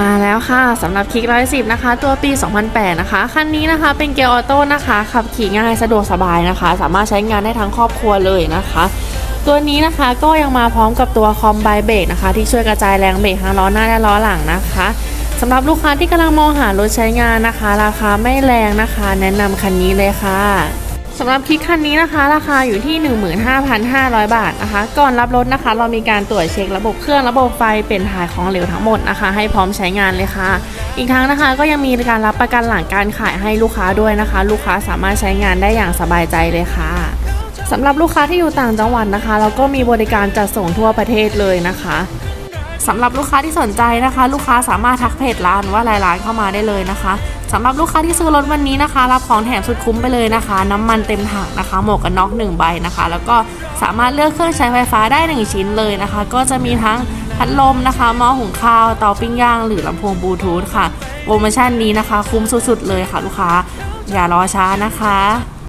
มาแล้วค่ะสำหรับคลิกร้อยสิบนะคะ ตัวปี 2008 นะคะ คันนี้นะคะเป็นเกียร์ออโต้นะคะขับขี่ง่ายสะดวกสบายนะคะ สามารถใช้งานได้ทั้งครอบครัวเลยนะคะ ตัวนี้นะคะก็ยังมาพร้อมกับตัวคอมไบเบรกนะคะ ที่ช่วยกระจายแรงเบรกทั้งล้อหน้าและล้อหลังนะคะสำหรับลูกค้าที่กำลังมองหารถใช้งานนะคะ ราคาไม่แรงนะคะ แนะนำคันนี้เลยค่ะ สำหรับคลิกคันนี้นะคะ ราคาอยู่ที่ 15,500 บาทนะคะ ก่อนรับรถนะคะ เรามีการตรวจเช็คระบบเครื่องระบบไฟเป็นถ่ายของเหลวทั้งหมดนะคะ ให้พร้อมใช้งานเลยค่ะ อีกทั้งนะคะ ก็ยังมีการรับประกันหลังการขายให้ลูกค้าด้วยนะคะ ลูกค้าสามารถใช้งานได้อย่างสบายใจเลยค่ะสำหรับลูกค้าที่อยู่ต่างจังหวัดนะคะ เราก็มีบริการจัดส่งทั่วประเทศเลยนะคะสำหรับลูกค้าที่สนใจนะคะ ลูกค้าสามารถทักเพจร้านว่าลายร้านเข้ามาได้เลยนะคะ สำหรับลูกค้าที่ซื้อรถวันนี้นะคะ รับของแถมสุดคุ้มไปเลยนะคะ น้ำมันเต็มถังนะคะ หมวกกันน็อก1ใบนะคะ แล้วก็สามารถเลือกเครื่องใช้ไฟฟ้าได้ 1 ชิ้นเลยนะคะ ก็จะมีทั้งพัดลมนะคะหม้อหุงข้าวเตาปิ้งย่าง หรือลำโพงบลูทูธค่ะโปรโมชั่นนี้นะคะ คุ้มสุดๆเลยค่ะลูกค้า อย่ารอช้านะคะ